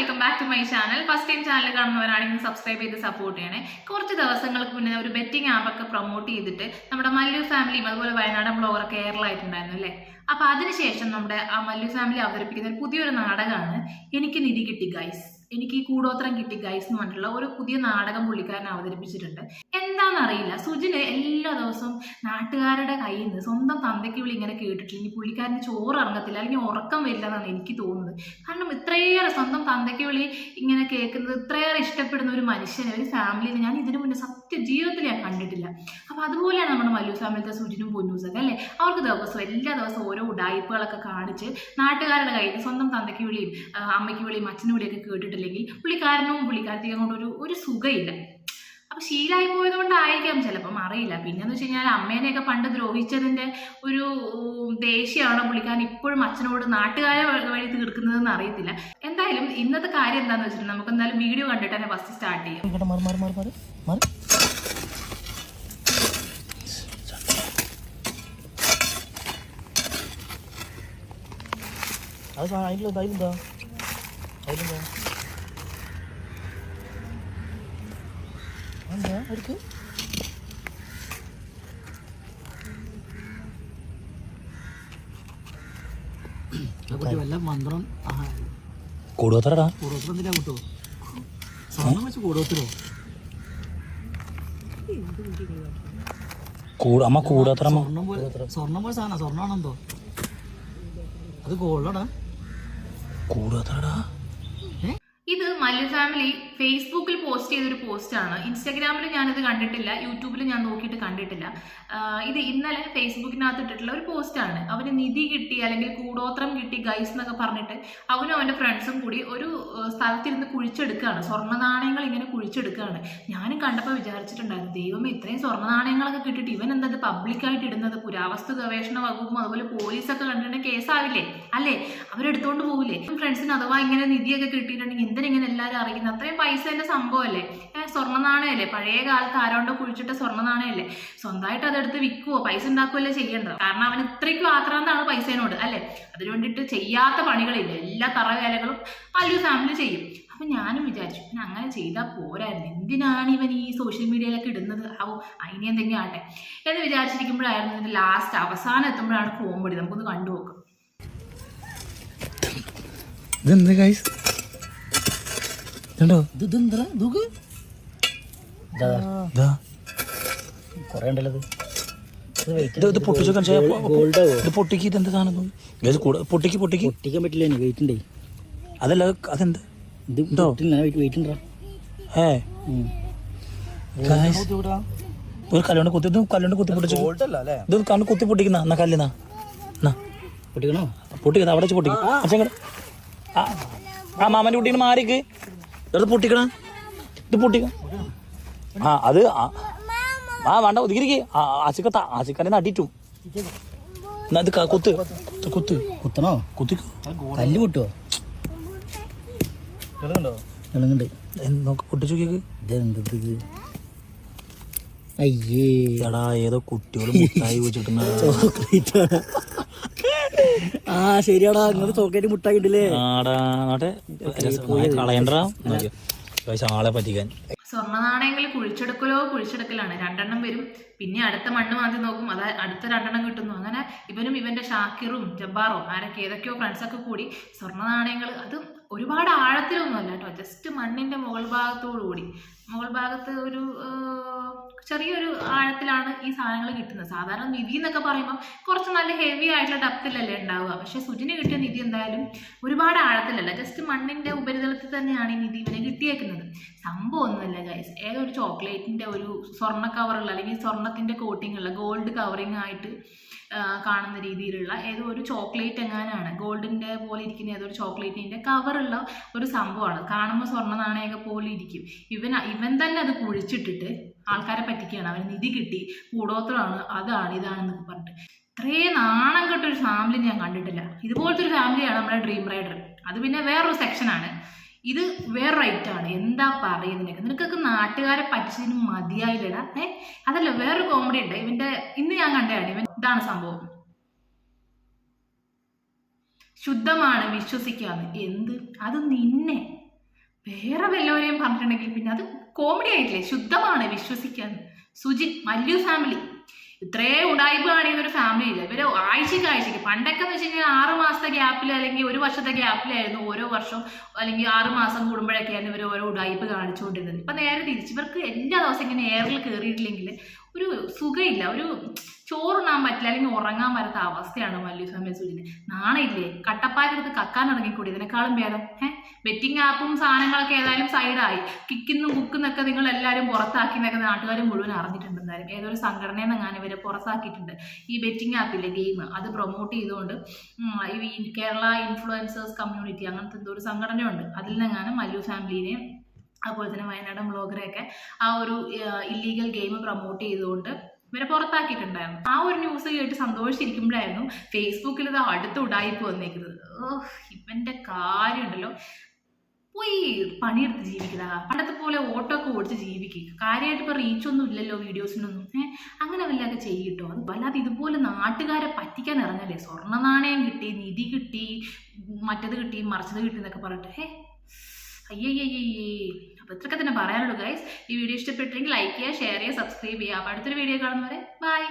Welcome back to my channel first time channel കാണുന്നവരാണെങ്കിൽ subscribe ചെയ്ത് support ചെയ്യണേ. കുറച്ച് ദിവസങ്ങൾക്ക് മുന്നേ ഒരു ബെറ്റിംഗ് ആപ്പൊക്കെ പ്രൊമോട്ട് ചെയ്തിട്ട് നമ്മുടെ മല്ലു ഫാമിലിയും അതുപോലെ വയനാടൻ ബ്ലോഗറൊക്കെ എയറിലായിട്ടുണ്ടായിരുന്നു അല്ലേ? അപ്പൊ അതിനുശേഷം നമ്മുടെ ആ മല്ലു ഫാമിലി അവതരിപ്പിക്കുന്ന ഒരു പുതിയൊരു നാടകമാണ് എനിക്ക് നിധി കിട്ടി ഗൈസ് എനിക്ക് ഈ കൂടോത്രം കിട്ടി ഗൈസ് എന്ന് പറഞ്ഞിട്ടുള്ള ഒരു പുതിയ നാടകം പുള്ളിക്കാരൻ അവതരിപ്പിച്ചിട്ടുണ്ട്. എന്താണെന്നറിയില്ല സുജിന് എല്ലാ ദിവസവും നാട്ടുകാരുടെ കയ്യിൽ നിന്ന് സ്വന്തം തന്തയ്ക്ക് വിളി ഇങ്ങനെ കേട്ടിട്ടില്ല. ഇനി പുള്ളിക്കാരന് ചോറ് ഇറങ്ങത്തില്ല അല്ലെങ്കിൽ ഉറക്കം വരില്ല എന്നാണ് എനിക്ക് തോന്നുന്നത്. കാരണം ഇത്രയേറെ സ്വന്തം തന്തയ്ക്ക് വിളി ഇങ്ങനെ കേൾക്കുന്നത് ഇത്രയേറെ ഇഷ്ടപ്പെടുന്ന ഒരു മനുഷ്യനെ ഒരു ഫാമിലിനെ ഞാൻ ഇതിനു മുന്നേ സത്യ ജീവിതത്തിൽ ഞാൻ കണ്ടിട്ടില്ല. അപ്പോൾ അതുപോലെയാണ് നമ്മുടെ മല്ലു ഫാമിലിത്തെ സുജിനും പൊന്നൂസൊക്കെ അല്ലേ? അവർക്ക് ദിവസവും എല്ലാ ദിവസവും ഓരോ ഉടായ്പകളൊക്കെ കാണിച്ച് നാട്ടുകാരുടെ കയ്യിൽ സ്വന്തം തന്തയ്ക്ക് വിളിയും അമ്മയ്ക്ക് വിളിയും അച്ഛനും വിളിയൊക്കെ കേട്ടിട്ടില്ലെങ്കിൽ പുള്ളിക്കാരനും പുള്ളിക്കാരത്തേക്കും കൊണ്ട് ഒരു ഒരു സുഖമില്ല അപ്പൊ ശീലമായി പോയത് കൊണ്ടായിരിക്കാം ചിലപ്പം അറിയില്ല. പിന്നെന്ന് വെച്ച് കഴിഞ്ഞാൽ അമ്മേനെയൊക്കെ പണ്ട് ദ്രോഹിച്ചതിന്റെ ഒരു ദേഷ്യമാണോ പുള്ളിക്കാരൻ ഇപ്പോഴും അച്ഛനോട് നാട്ടുകാരെ വഴി തീർക്കുന്നതെന്ന് അറിയത്തില്ല. എന്തായാലും ഇന്നത്തെ കാര്യം എന്താന്ന് വെച്ചിട്ടുണ്ടെങ്കിൽ നമുക്ക് എന്തായാലും വീഡിയോ കണ്ടിട്ട് തന്നെ ഫസ്റ്റ് സ്റ്റാർട്ട് ചെയ്യാം. അത് അതിലെന്താ അതിലെന്താ അതിലെന്താ എന്താ എടുക്ക് കുട്ടി വല്ല മന്ത്രം കൂടുവത്തറടാ കൂടോത്രം എന്തിനാ കിട്ടോ സ്വർണം വെച്ച് കൂടോത്തിലോ കൂട അമ്മ കൂടത്തറ സ്വർണം പോലെ സാധനം സ്വർണാണെന്തോ അത് ഗോൾഡാടാ. ഇത് മല്ലു ഫാമിലി ഫേസ്ബുക്കിൽ പോസ്റ്റ് ചെയ്തൊരു പോസ്റ്റാണ്. ഇൻസ്റ്റാഗ്രാമിൽ ഞാനിത് കണ്ടിട്ടില്ല യൂട്യൂബിൽ ഞാൻ നോക്കിയിട്ട് കണ്ടിട്ടില്ല. ഇത് ഇന്നലെ ഫേസ്ബുക്കിനകത്ത് ഇട്ടിട്ടുള്ള ഒരു പോസ്റ്റാണ്. അവന് നിധി കിട്ടി അല്ലെങ്കിൽ കൂടോത്രം കിട്ടി ഗൈസ് എന്നൊക്കെ പറഞ്ഞിട്ട് അവനും അവന്റെ ഫ്രണ്ട്സും കൂടി ഒരു സ്ഥലത്തിരുന്ന് കുഴിച്ചെടുക്കുകയാണ്. സ്വർണ നാണയങ്ങൾ ഇങ്ങനെ കുഴിച്ചെടുക്കുകയാണ്. ഞാനും കണ്ടപ്പോൾ വിചാരിച്ചിട്ടുണ്ടായിരുന്നു ദൈവം ഇത്രയും സ്വർണ നാണയങ്ങളൊക്കെ കിട്ടിയിട്ട് ഇവൻ എന്താ പബ്ലിക്കായിട്ട് ഇടുന്നത്? പുരാവസ്തു ഗവേഷണ വകുപ്പും അതുപോലെ പോലീസൊക്കെ കണ്ടിട്ടുണ്ടെങ്കിൽ കേസാവില്ലേ? അല്ലേ? അവരെടുത്തോണ്ട് പോകില്ലേ ഫ്രണ്ട്സിന് അഥവാ ഇങ്ങനെ നിധിയൊക്കെ കിട്ടിയിട്ടുണ്ടെങ്കിൽ എന്തിനെങ്ങനെ എല്ലാവരും അറിയിക്കുന്നത്? അത്രയും പൈസേന്റെ സംഭവമല്ലേ? ഏഹ് സ്വർണ നാണയല്ലേ? പഴയ കാലത്ത് ആരോണ്ടോ കുഴിച്ചിട്ട സ്വർണ നാണയല്ലേ? സ്വന്തമായിട്ട് അതെടുത്ത് വിൽക്കുവോ? പൈസ ഉണ്ടാക്കുകയല്ലേ ചെയ്യേണ്ടത്? കാരണം അവൻ ഇത്രയ്ക്കും ആക്രാന്താണ് പൈസേനോട് അല്ലേ? അതിനു വേണ്ടിയിട്ട് ചെയ്യാത്ത പണികളില്ല? എല്ലാ തറവേലകളും അല്ലൊരു ഫാമിലി ചെയ്യും. അപ്പൊ ഞാനും വിചാരിച്ചു പിന്നെ അങ്ങനെ ചെയ്താൽ പോരായിരുന്നു. എന്തിനാണ് ഇവൻ ഈ സോഷ്യൽ മീഡിയയിലൊക്കെ ഇടുന്നത്? ആവും അതിനെ എന്തെങ്കിലും ആട്ടെ എന്ന് വിചാരിച്ചിരിക്കുമ്പോഴായിരുന്നു ഇതിന്റെ ലാസ്റ്റ് അവസാനം എത്തുമ്പോഴാണ് കോമഡി നമുക്കൊന്ന് കണ്ടു നോക്കാം ഇതെന്ത് ഗൈസ് ഇതുണ്ടോ? ഇത് ഇതെന്താ? ഇതൊക്കെ? ഇതാ. കൊറേ ഉണ്ടല്ലോ ഇത്. ഇത് weight ഇത് ഇത് പൊട്ടിച്ചു കാണിച്ചാ? gold ആവോ? ഇത് പൊട്ടിക്ക് ഇത് എന്താ സാധനം? ഗൈസ് കൂട പൊട്ടിക്ക് പൊട്ടിക്ക്. പൊട്ടിക്കാൻ പറ്റില്ല വെയിറ്റ് ഉണ്ടേ അതല്ല അതെന്ത്? ഇത് ഉണ്ടോ? പൊട്ടില്ല വെയിറ്റ് വെയിറ്റ് ഉണ്ടാ? ഏ. ഗൈസ് ഒരു കല്ലുകൊണ്ട് കുത്തി ഇത് കല്ലുകൊണ്ട് കുത്തി പൊട്ടിച്ചു ഇത് കണ്ണ് കുത്തി പൊട്ടിക്കുന്ന എന്നാ കല്ലുന്നാ പൊട്ടിക്കണോ? പൊട്ടിക്കുന്ന അവിടെ വെച്ച് പൊട്ടിക്കും. ആ ആ മാമന്റെ കുട്ടീനെ മാറിക്ക്. ഇത് പൊട്ടിക്കണ. ഇത് പൊട്ടിക്ക. ആ അത് ആ- വേണ്ട ഒതുക്കിരിക്ക് ആശിക്കത്ത ആശിക്കാനെ നടിയിട്ടു എന്നാ ഇത് കൊത്ത്. കുത്ത്. കുത്തണോ? കുത്തി കല്ല് പൊട്ടുവോ? ഇളങ്ങണ്ട് നോക്ക് പൊട്ടിച്ചു അയ്യേ. എടാ ഏതോ കുട്ടികളും മുട്ടായി വെച്ചിട്ടുണ്ടോ ചോക്ലേറ്റ് ആ ശരിയാടാ. ഇങ്ങനെ ചോക്ലേറ്റ് മുട്ടാക്കിട്ടില്ലേ ആടാ ആളെ പറ്റിക്കാൻ. സ്വർണ നാണയങ്ങൾ കുഴിച്ചെടുക്കലോ കുഴിച്ചെടുക്കലാണ്. രണ്ടെണ്ണം വരും. പിന്നെ അടുത്ത മണ്ണ് മാറ്റി നോക്കും. അത് അടുത്ത രണ്ടെണ്ണം കിട്ടുന്നു. അങ്ങനെ ഇവനും ഇവന്റെ ഷാക്കിറും ജബ്ബാറും ആരൊക്കെ ഏതൊക്കെയോ ഫ്രണ്ട്സൊക്കെ കൂടി സ്വർണ നാണയങ്ങൾ അത് ഒരുപാട് ആഴത്തിലൊന്നുമല്ല കേട്ടോ. ജസ്റ്റ് മണ്ണിന്റെ മുകൾ ഭാഗത്തോടു കൂടി മുകൾ ഭാഗത്ത് ഒരു ചെറിയൊരു ആഴത്തിലാണ് ഈ സാധനങ്ങൾ കിട്ടുന്നത്. സാധാരണ നിധി എന്നൊക്കെ പറയുമ്പോൾ കുറച്ച് നല്ല ഹെവി ആയിട്ടുള്ള ഡപ്തിലല്ലേ ഉണ്ടാവുക. പക്ഷെ സുജിന് കിട്ടിയ നിധി എന്തായാലും ഒരുപാട് ആഴത്തിലല്ല. ജസ്റ്റ് മണ്ണിന്റെ ഉപരിതലത്തിൽ തന്നെയാണ് ഈ നിധി ഇവനെ കിട്ടിയേക്കുന്നത്. സംഭവം ഒന്നുമല്ല ഗൈസ് ഏതൊരു ചോക്ലേറ്റിന്റെ ഒരു സ്വർണ കവറുള്ള അല്ലെങ്കിൽ സ്വർണത്തിന്റെ കോട്ടിംഗ് ഉള്ള ഗോൾഡ് കവറിങ് ആയിട്ട് കാണുന്ന രീതിയിലുള്ള ഏതോ ഒരു ചോക്ലേറ്റ് എങ്ങാനാണ്. ഗോൾഡിന്റെ പോലെ ഇരിക്കുന്ന ഏതോ ഒരു ചോക്ലേറ്റിന്റെ കവറുള്ള ഒരു സംഭവമാണ്. കാണുമ്പോൾ സ്വർണ നാണയൊക്കെ പോലെ ഇരിക്കും. ഇവൻ ഇവൻ തന്നെ അത് കുഴിച്ചിട്ടിട്ട് ആൾക്കാരെ പറ്റിക്കുകയാണ്. അവന് നിധി കിട്ടി കൂടോത്രമാണ് അതാണ് ഇതാണെന്നൊക്കെ പറഞ്ഞിട്ട്. ഇത്രയും നാണം കെട്ടൊരു ഫാമിലി ഞാൻ കണ്ടിട്ടില്ല. ഇതുപോലത്തെ ഒരു ഫാമിലിയാണ് നമ്മുടെ ഡ്രീം റൈഡർ അത് പിന്നെ വേറൊരു സെക്ഷനാണ് ഇത് വേറെ റൈറ്റ് ആണ്. എന്താ പറയുന്നതിനൊക്കെ. നിനക്കൊക്കെ നാട്ടുകാരെ പറ്റിച്ചതിന് മതിയായില്ലടാ. ഏ? അതല്ല വേറൊരു കോമഡി ഉണ്ട്. ഇവന്റെ ഇന്ന് ഞാൻ കണ്ടതാണ് ഇവൻ ഇതാണ് സംഭവം. ശുദ്ധമാണ് വിശ്വസിക്കാന്ന്. എന്ത്? അത് നിന്നെ. വേറെ വല്ലവരെയും പറഞ്ഞിട്ടുണ്ടെങ്കിൽ പിന്നെ അത് കോമഡി ആയിട്ടില്ലേ? ശുദ്ധമാണ് വിശ്വസിക്കാൻ. സുജിൻ മല്ലു ഫാമിലി ഇത്രേ ഉടായ്പ കാണിക്കുന്ന ഒരു ഫാമിലി ഇല്ല. ഇവർ ആഴ്ചക്ക് ആഴ്ചക്ക്. പണ്ടൊക്കെ എന്ന് വെച്ച് കഴിഞ്ഞാൽ ആറ് മാസത്തെ ഗ്യാപ്പിൽ അല്ലെങ്കിൽ ഒരു വർഷത്തെ ഗ്യാപ്പിലായിരുന്നു ഓരോ വർഷം അല്ലെങ്കിൽ ആറ് മാസം കൂടുമ്പോഴൊക്കെയായിരുന്നു ഇവർ ഓരോ ഉടായ്പ കാണിച്ചുകൊണ്ടിരുന്നത്. ഇപ്പൊ നേരെ തിരിച്ച് ഇവർക്ക് എല്ലാ ദിവസം ഇങ്ങനെ എയറിൽ കയറിയിട്ടില്ലെങ്കിൽ ഒരു സുഖമില്ല. ഒരു ചോറുണ്ണാൻ പറ്റില്ല അല്ലെങ്കിൽ ഉറങ്ങാൻ പറ്റാത്ത അവസ്ഥയാണ് മല്ലു ഫാമിലി സുജിന് നാണയില്ലേ കട്ടപ്പാലെടുത്ത് കക്കാൻ ഇറങ്ങിക്കൂടി? ഇതിനേക്കാളും ഭേദം. ഏഹ് ബെറ്റിംഗ് ആപ്പും സാധനങ്ങളൊക്കെ ഏതായാലും സൈഡായി. കിക്കുന്നും കുക്കുന്നൊക്കെ നിങ്ങൾ എല്ലാവരും പുറത്താക്കി എന്നൊക്കെ നാട്ടുകാർ മുഴുവൻ അറിഞ്ഞിട്ടുണ്ട് എന്തായാലും ഏതൊരു സംഘടനയിൽ ഞാൻ ഇവരെ പുറത്താക്കിയിട്ടുണ്ട്. ഈ ബെറ്റിംഗ് ആപ്പില്ലേ ഗെയിം? അത് പ്രൊമോട്ട് ചെയ്തുകൊണ്ട് ഈ കേരള ഇൻഫ്ലുവൻസേഴ്സ് കമ്മ്യൂണിറ്റി അങ്ങനത്തെ എന്തോ ഒരു സംഘടനയുണ്ട്. അതിൽ നിന്നെങ്ങാനും മല്ലു ഫാമിലിനെയും അതുപോലെ തന്നെ വയനാടൻ ബ്ലോഗറെയൊക്കെ ആ ഒരു ഇല്ലീഗൽ ഗെയിം പ്രൊമോട്ട് ചെയ്തുകൊണ്ട് ഇവരെ പുറത്താക്കിയിട്ടുണ്ടായിരുന്നു. ആ ഒരു ന്യൂസ് കേട്ട് സന്തോഷിച്ചിരിക്കുമ്പോഴായിരുന്നു ഫേസ്ബുക്കിൽ ഇത് അടുത്ത ഉടായിപ്പ് വന്നേക്കുന്നത്. ഓഹ് ഇവന്റെ കാര്യമുണ്ടല്ലോ. പോയി പണിയെടുത്ത് ജീവിക്കുക പണ്ടത്തെ പോലെ ഓട്ടോ ഒക്കെ ഓടിച്ച് ജീവിക്കുക കാര്യമായിട്ട് ഇപ്പോൾ റീച്ച് ഒന്നും ഇല്ലല്ലോ വീഡിയോസിനൊന്നും ഏഹ് അങ്ങനെ വല്ലതൊക്കെ ചെയ്യട്ടോ? അത് ഇതുപോലെ നാട്ടുകാരെ പറ്റിക്കാൻ ഇറങ്ങല്ലേ? സ്വർണ നാണയം കിട്ടി നിധി കിട്ടി മറ്റത് കിട്ടി മറിച്ചത് കിട്ടി എന്നൊക്കെ പറഞ്ഞിട്ട്. ഏ അയ്യയ്യയ്യേ അപ്പോൾ ഇത്രയൊക്കെ തന്നെ പറയാനുള്ളൂ ഗൈസ് ഈ വീഡിയോ ഇഷ്ടപ്പെട്ടെങ്കിൽ ലൈക്ക് ചെയ്യുക ഷെയർ ചെയ്യുക സബ്സ്ക്രൈബ് ചെയ്യുക. അപ്പോൾ അടുത്തൊരു വീഡിയോ കാണുന്നവരെ ബൈ